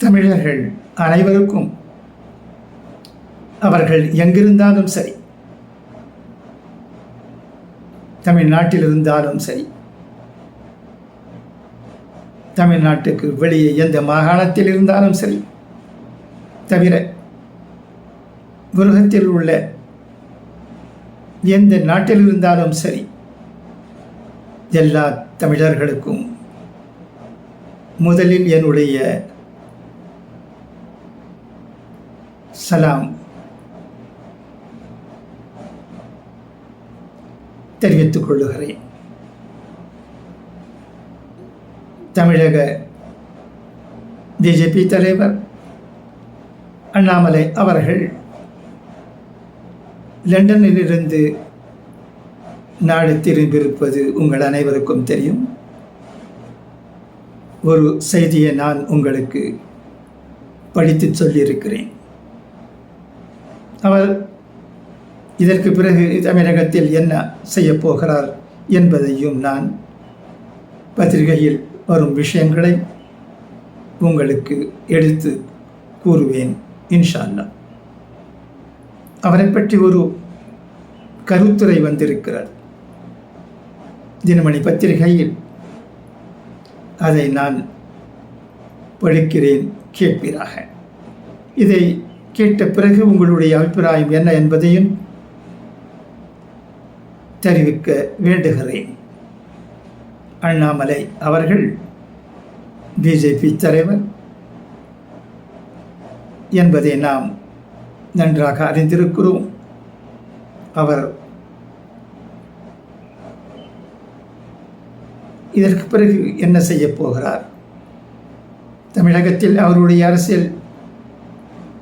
தமிழர்கள் அனைவருக்கும் அவர்கள் எங்கிருந்தாலும் சரி தமிழ்நாட்டில் இருந்தாலும் சரி தமிழ்நாட்டுக்கு வெளியே எந்த மாகாணத்தில் இருந்தாலும் சரி தவிர உலகத்தில் உள்ள எந்த நாட்டில் இருந்தாலும் சரி எல்லா தமிழர்களுக்கும் முதலில் என்னுடைய சலாம் தெரிவித்துக் கொள்ளுகிறேன் தமிழக பிஜேபி தலைவர் அண்ணாமலை அவர்கள் லண்டனிலிருந்து நாடு திரும்பியிருப்பது உங்கள் அனைவருக்கும் தெரியும். ஒரு செய்தியை நான் உங்களுக்கு படித்து சொல்லியிருக்கிறேன். அவர் இதற்கு பிறகு தமிழகத்தில் என்ன செய்யப் போகிறார் என்பதையும் நான் பத்திரிகையில் வரும் விஷயங்களை உங்களுக்கு எடுத்து கூறுவேன் இன்ஷால்லா அவரை பற்றி ஒரு கருத்துரை வந்திருக்கிறார் தினமணி பத்திரிகையில் அதை நான் படிக்கிறேன் கேட்பீராக. இதை கேட்ட பிறகு உங்களுடைய அபிப்பிராயம் என்ன என்பதையும் தெரிவிக்க வேண்டுகிறேன். அண்ணாமலை அவர்கள் பிஜேபி தலைவர் என்பதை நாம் நன்றாக அறிந்திருக்கிறோம். அவர் இதற்கு பிறகு என்ன செய்யப் போகிறார்? தமிழகத்தில் அவருடைய அரசியல்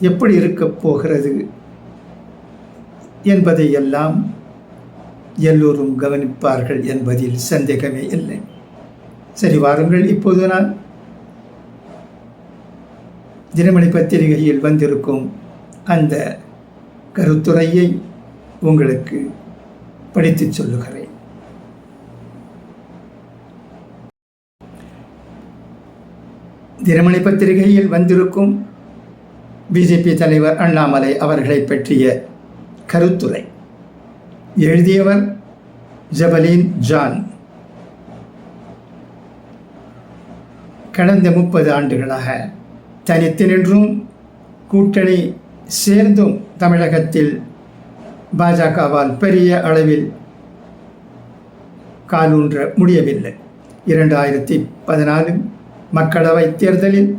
எப்படி இருக்கப் போகிறது என்பதை எல்லாம் எல்லோரும் கவனிப்பார்கள் என்பதில் சந்தேகமே இல்லை. சரி வாருங்கள். இப்போது நான் தினமணி பத்திரிகையில் வந்திருக்கும் அந்த கருத்துரையை உங்களுக்கு படித்துச் சொல்லுகிறேன். தினமணி பத்திரிகையில் வந்திருக்கும் பிஜேபி தலைவர் அண்ணாமலை அவர்களை பற்றிய கருத்துரை. எழுதியவர் ஜபலீன் ஜான். கடந்த முப்பது ஆண்டுகளாக தனித்து நின்றும் கூட்டணி சேர்ந்தும் தமிழகத்தில் பாஜகவால் பெரிய அளவில் காலூன்ற முடியவில்லை. இரண்டாயிரத்தி பதினாலு மக்களவை தேர்தலில்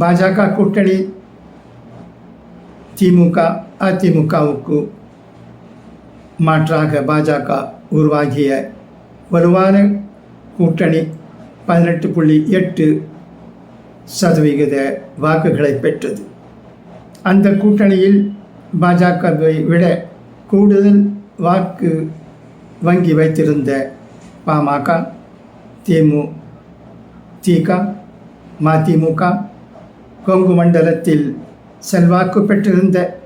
பாஜக கூட்டணி திமுக அதிமுகவுக்கு மாற்றாக பாஜக உருவாகிய வலுவான கூட்டணி பதினெட்டு புள்ளி எட்டு சதவிகித வாக்குகளை பெற்றது. அந்த கூட்டணியில் பாஜகவை விட கூடுதல் வாக்கு வங்கி வைத்திருந்த பாமக திமு திக மதிமுக கொங்கு மண்டலத்தில் செல்வாக்கு பெற்றிருந்த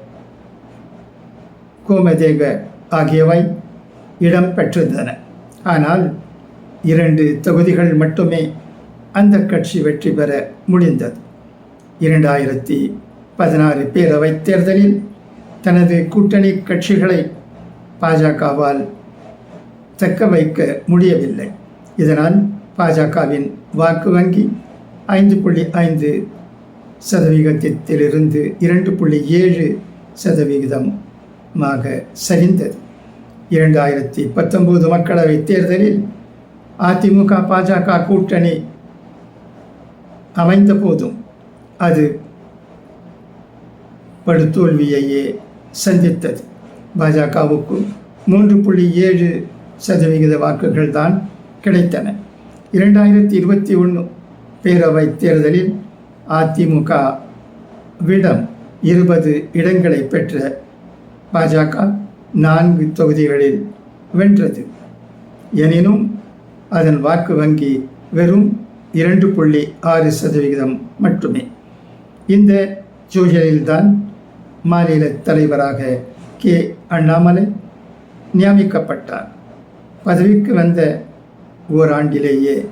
கோமதேக ஆகியவை இடம் பெற்றிருந்தன. ஆனால் இரண்டு தொகுதிகள் மட்டுமே அந்த கட்சி வெற்றி பெற முடிந்தது. இரண்டாயிரத்தி பதினாறு பேரவைத் தேர்தலில் தனது கூட்டணி கட்சிகளை பாஜகவால் தக்க வைக்க முடியவில்லை. இதனால் பாஜகவின் வாக்கு வங்கி ஐந்து புள்ளி ஐந்து சதவிகிதத்திலிருந்து இரண்டு புள்ளி ஏழு சதவிகிதமாக சரிந்தது. இரண்டாயிரத்தி பத்தொன்பது மக்களவைத் தேர்தலில் அதிமுக பாஜக கூட்டணி அமைந்த போதும் அது படுதோல்வியையே சந்தித்தது. பாஜகவுக்கு மூன்று புள்ளி ஏழு சதவிகித வாக்குகள் தான் கிடைத்தன. இரண்டாயிரத்தி இருபத்தி ஒன்று பேரவை தேர்தலில் அதிமுக விடம் இருபது இடங்களை பெற்ற பாஜக நான்கு தொகுதிகளில் வென்றது. எனினும் அதன் வாக்கு வங்கி வெறும் இரண்டு புள்ளி ஆறு சதவிகிதம் மட்டுமே. இந்த சூழலில்தான் மாநில தலைவராக கே. அண்ணாமலை நியமிக்கப்பட்டார். பதவிக்கு வந்த ஓராண்டிலேயே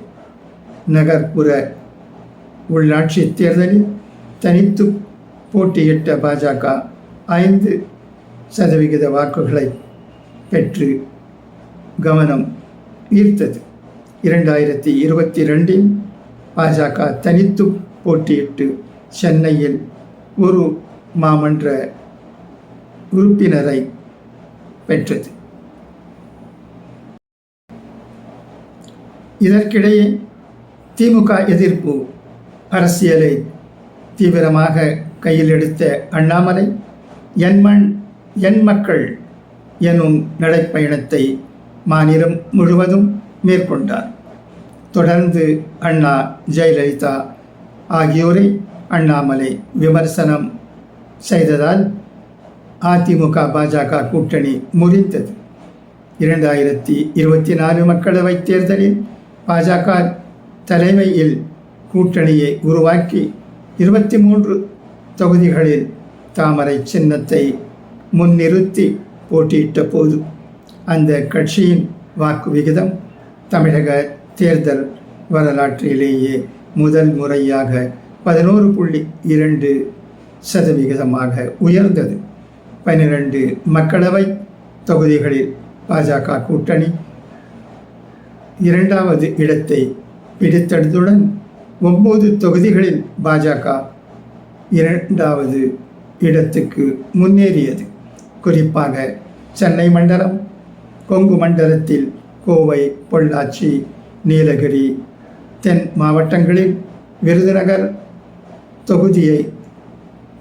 நகர்ப்புற உள்ளாட்சி தேர்தலில் தனித்து போட்டியிட்ட பாஜக ஐந்து சதவிகித வாக்குகளை பெற்று கவனம் ஈர்த்தது. இரண்டாயிரத்தி இருபத்தி ரெண்டில் பாஜக தனித்து போட்டியிட்டு சென்னையில் ஒரு மாமன்ற உறுப்பினரை பெற்றது. இதற்கிடையே திமுக எதிர்ப்பு அரசியலை தீவிரமாக கையில் எடுத்த அண்ணாமலை என் மண் என் மக்கள் எனும் நடைப்பயணத்தை மாநிலம் முழுவதும் மேற்கொண்டார். தொடர்ந்து அண்ணா ஜெயலலிதா ஆகியோரை அண்ணாமலை விமர்சனம் செய்ததால் அதிமுக பாஜக கூட்டணி முறிந்தது. இரண்டாயிரத்தி இருபத்தி நாலு மக்களவைத் தேர்தலில் பாஜக தலைமையில் கூட்டணியை உருவாக்கி இருபத்தி மூன்று தொகுதிகளில் தாமரை சின்னத்தை முன்னிறுத்தி போட்டியிட்ட போது அந்த கட்சியின் வாக்கு விகிதம் தமிழக தேர்தல் வரலாற்றிலேயே முதல் முறையாக பதினோரு புள்ளி இரண்டு சதவிகிதமாக உயர்ந்தது. பன்னிரண்டு மக்களவை தொகுதிகளில் பாஜக கூட்டணி இரண்டாவது இடத்தை பிடித்ததுடன் ஒம்பது தொகுதிகளில் பாஜக இரண்டாவது இடத்துக்கு முன்னேறியது. குறிப்பாக சென்னை மண்டலம் கொங்கு மண்டலத்தில் கோவை பொள்ளாச்சி நீலகிரி தென் மாவட்டங்களில் விருதுநகர் தொகுதியை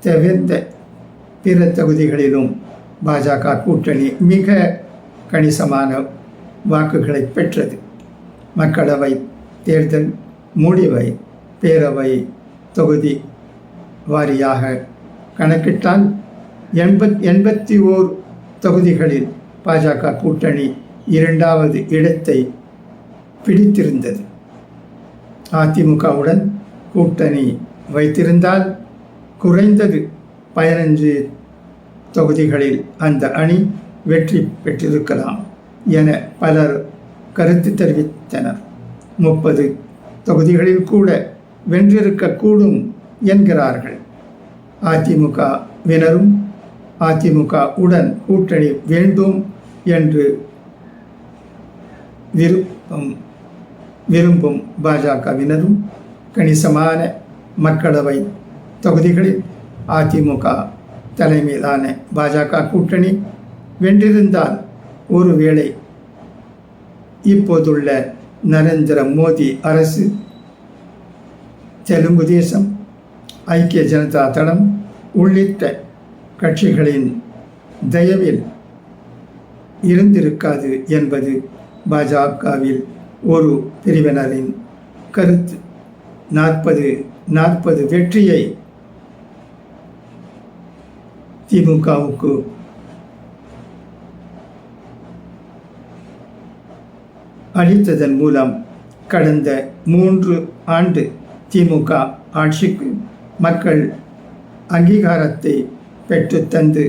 தவிர்த்த பிற தொகுதிகளிலும் பாஜக கூட்டணி மிக கணிசமான வாக்குகளை பெற்றது. மக்களவை தேர்தல் முடிவை பேரவை தொகுதி வாரியாக கணக்கிட்டால் எண்பத் எண்பத்தி ஓர் தொகுதிகளில் பாஜக கூட்டணி இரண்டாவது இடத்தை பிடித்திருந்தது. அதிமுகவுடன் கூட்டணி வைத்திருந்தால் குறைந்தது பதினஞ்சு தொகுதிகளில் அந்த அணி வெற்றி பெற்றிருக்கலாம் என பலர் கருத்து தெரிவித்தனர். முப்பது தொகுதிகளில் கூட வென்றிருக்கக்கூடும் என்கிறார்கள். அதிமுகவினரும் அதிமுக உடன் கூட்டணி வேண்டும் என்று விருப்பம் விரும்பும் பாஜகவினரும் கணிசமான மக்களவை தொகுதிகளில் அதிமுக தலைமையிலான பாஜக கூட்டணி வென்றிருந்தால் ஒருவேளை இப்போதுள்ள நரேந்திர மோடி அரசு தெலுங்கு தேசம் ஐக்கிய ஜனதா தளம் உள்ளிட்ட கட்சிகளின் தயவில் இருந்திருக்காது என்பது பாஜகவில் ஒரு பிரிவினரின் கருத்து. நாற்பது நாற்பது வெற்றியை திமுகவுக்கு அளித்ததன் மூலம் கடந்த மூன்று ஆண்டு திமுக ஆட்சிக்கு மக்கள் அங்கீகாரத்தை பெற்றுத்தந்து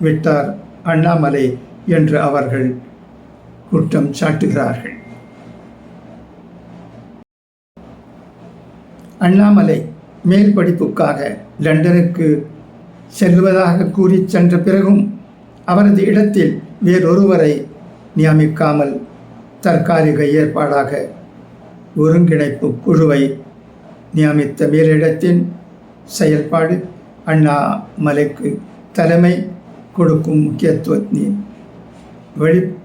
விட்டார் அண்ணாமலை என்று அவர்கள் குற்றம் சாட்டுகிறார்கள். அண்ணாமலை மேல் படிப்புக்காக லண்டனுக்கு செல்வதாக கூறி சென்ற பிறகும் அவரது இடத்தில் வேறொருவரை நியமிக்காமல் தற்காலிக ஏற்பாடாக ஒருங்கிணைப்பு குழுவை நியமித்த மேலிடத்தின் செயல்பாடு அண்ணாமலைக்கு தலைமை கொடுக்கும் முக்கியத்துவத்தின் வெளிப்பாடாக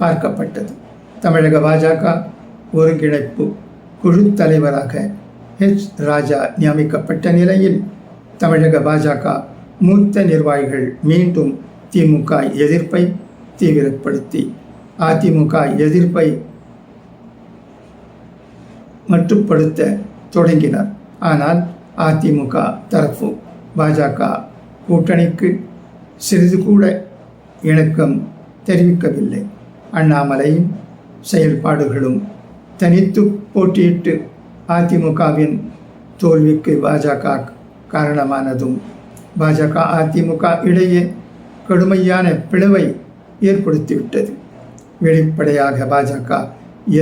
பார்க்கப்பட்டது. தமிழக பாஜக ஒருங்கிணைப்பு குழு தலைவராக ஹெச் ராஜா நியமிக்கப்பட்ட நிலையில் தமிழக பாஜக மூத்த நிர்வாகிகள் மீண்டும் திமுக எதிர்ப்பை தீவிரப்படுத்தி அதிமுக எதிர்ப்பை மட்டுப்படுத்த தொடங்கினார். ஆனால் அதிமுக தரப்பு பாஜக கூட்டணிக்கு சிறிது கூட இணக்கம் தெரிவிக்கவில்லை. அண்ணாமலையின் செயல்பாடுகளும் தனித்து போட்டியிட்டு அதிமுகவின் தோல்விக்கு பாஜக காரணமானதும் பாஜக அதிமுக இடையே கடுமையான பிளவை ஏற்படுத்திவிட்டது. வெளிப்படையாக பாஜக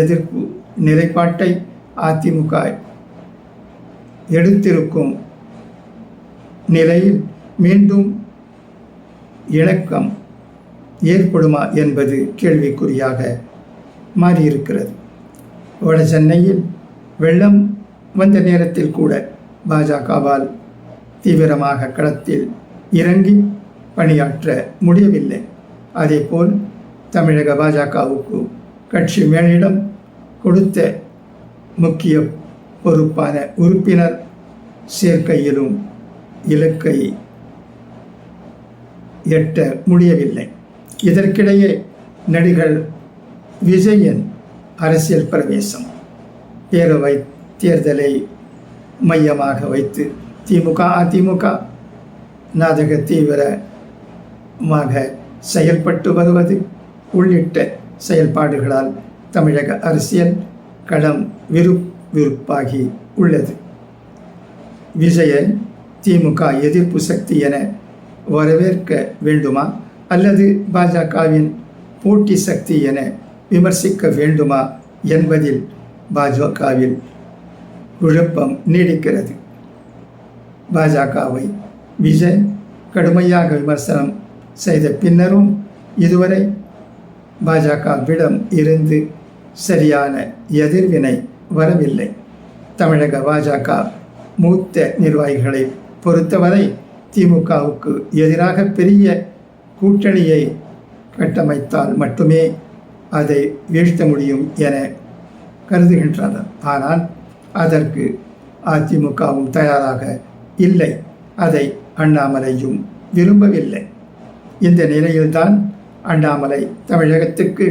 எதிர்ப்பு நிலைப்பாட்டை அதிமுக எடுத்திருக்கும் நிலையில் மீண்டும் இணக்கம் ஏற்படுமா என்பது கேள்விக்குறியாக மாறியிருக்கிறது. வட சென்னையில் வெள்ளம் வந்த நேரத்தில் கூட பாஜகவால் தீவிரமாக களத்தில் இறங்கி பணியாற்ற முடியவில்லை. அதேபோல் தமிழக பாஜகவுக்கு கட்சி மேலிடம் கொடுத்த முக்கிய பொறுப்பான உறுப்பினர் சேர்க்கையிலும் இலக்கை எட்ட முடியவில்லை. இதற்கிடையே நடிகர் விஜயன் அரசியல் பிரவேசம். பேரவை தேர்தலை மையமாக வைத்து திமுக அதிமுக நாடக தீவிரமாக செயல்பட்டு வருவது உள்ளிட்ட செயல்பாடுகளால் தமிழக அரசியல் களம் விறுவிறுப்பாகி உள்ளது. விஜயன் திமுக எதிர்ப்பு சக்தி என வரவேற்க வேண்டுமா? அல்லது பாஜகவின் போட்டி சக்தி என விமர்சிக்க வேண்டுமா என்பதில் பாஜகவில் குழப்பம் நீடிக்கிறது. பாஜகவை விஜய் கடுமையாக விமர்சனம் செய்த பின்னரும் இதுவரை பாஜகவிடம் இருந்து சரியான எதிர்வினை வரவில்லை. தமிழக பாஜக மூத்த நிர்வாகிகளை பொறுத்தவரை திமுகவுக்கு எதிராக பெரிய கூட்டணியை கட்டமைத்தால் மட்டுமே அதை வீழ்த்த முடியும் என கருதுகின்றனர் ஆனால் அதற்கு அதிமுகவும் தயாராக இல்லை. அதை அண்ணாமலையும் விரும்பவில்லை. இந்த நிலையில்தான் அண்ணாமலை தமிழகத்துக்கு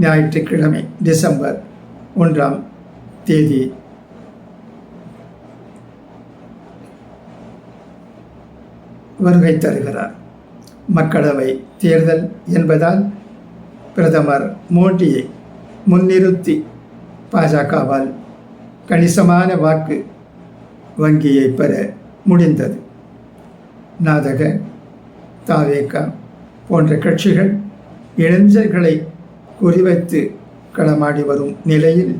ஞாயிற்றுக்கிழமை டிசம்பர் ஒன்றாம் தேதி. வருகை தருகிறார். மக்களவை தேர்தல் என்பதால் பிரதமர் மோடியை முன்னிறுத்தி பாஜகவால் கணிசமான வாக்கு வங்கியை பெற முடிந்தது. நாதக தாவேகா போன்ற கட்சிகள் இளைஞர்களை குறிவைத்து களமாடி வரும் நிலையில்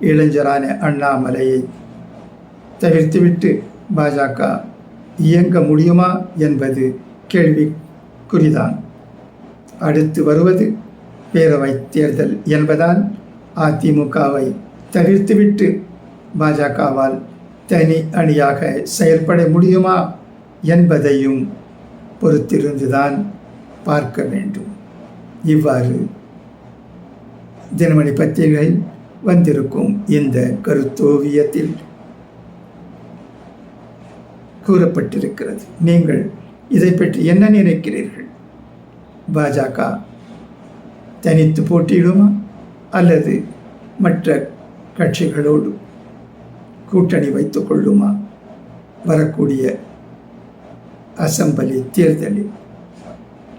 இளைஞரான அண்ணாமலையை தவிர்த்துவிட்டு பாஜக இயங்க முடியுமா என்பது கேள்விக்குறிதான். அடுத்து வருவது பேரவை தேர்தல் என்பதால் அதிமுகவை தவிர்த்துவிட்டு பாஜகவால் தனி அணியாக செயல்பட முடியுமா என்பதையும் பொறுத்திருந்துதான் பார்க்க வேண்டும். இவ்வாறு தினமணி பத்திரிகையில் வந்திருக்கும் இந்த கருத்தோவியத்தில் கூறப்பட்டிருக்கிறது. நீங்கள் இதை பற்றி என்ன நினைக்கிறீர்கள்? பாஜக தனித்து போட்டியிடுமா? அல்லது மற்ற கட்சிகளோடு கூட்டணி வைத்துக் கொள்ளுமா? வரக்கூடிய அசம்பிளி தேர்தலில்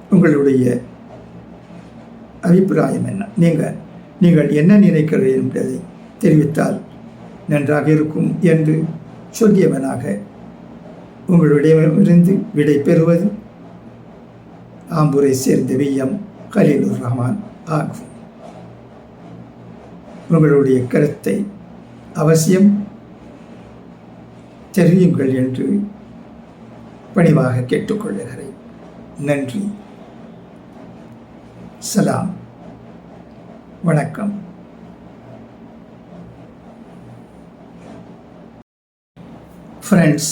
உங்களுடைய அபிப்பிராயம் என்ன? நீங்கள் நீங்கள் என்ன நினைக்கிறீர்கள் என்பதை தெரிவித்தால் நன்றாக இருக்கும் என்று சொல்லியவனாக உங்களிடமிருந்து விடை பெறுவது ஆம்பூரை சேர்ந்த விஎம் கலீலுர் ரஹ்மான் ஆகும். உங்களுடைய கருத்தை அவசியம் தெரியுங்கள் என்று பணிவாக கேட்டுக்கொள்கிறேன். நன்றி. சலாம். வணக்கம் Friends,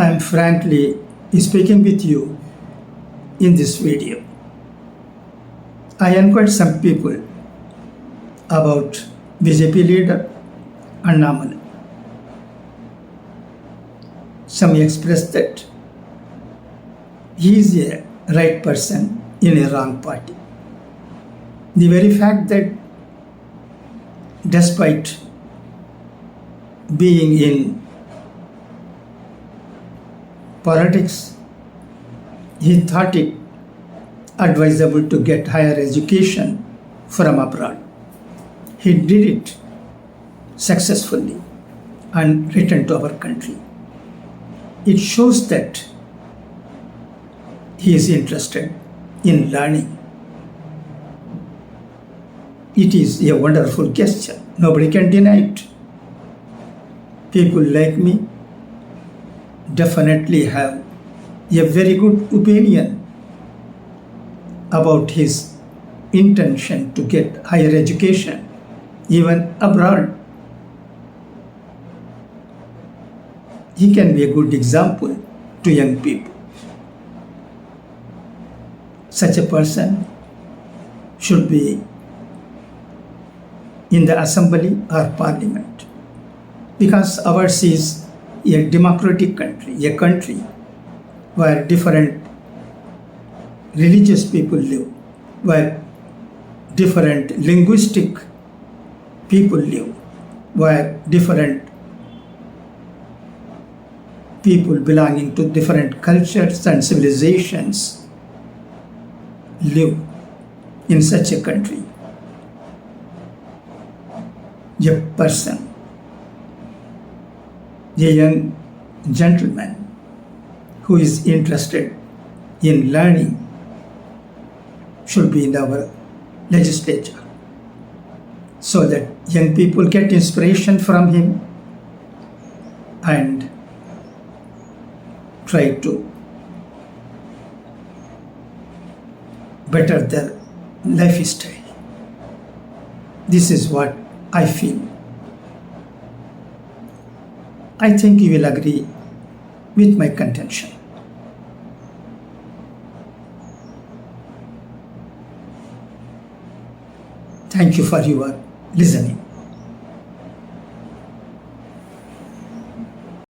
I am frankly speaking with you in this video. I inquired some people about BJP leader Annamalai. Some expressed that he is a right person in a wrong party. The very fact that despite being in politics, he thought it advisable to get higher education from abroad. He did it successfully and returned to our country. It shows that he is interested in learning. It is a wonderful gesture. Nobody can deny it. People like me definitely have a very good opinion about his intention to get higher education, even abroad. He can be a good example to young people. Such a person should be in the assembly or parliament because ours is a democratic country, a country where different religious people live, where different linguistic people live, where different people belonging to different cultures and civilizations live in such a country. A person, a young gentleman who is interested in learning should be in our legislature so that young people get inspiration from him and try to better their lifestyle. This is what I feel. I think you will agree with my contention. Thank you for your listening.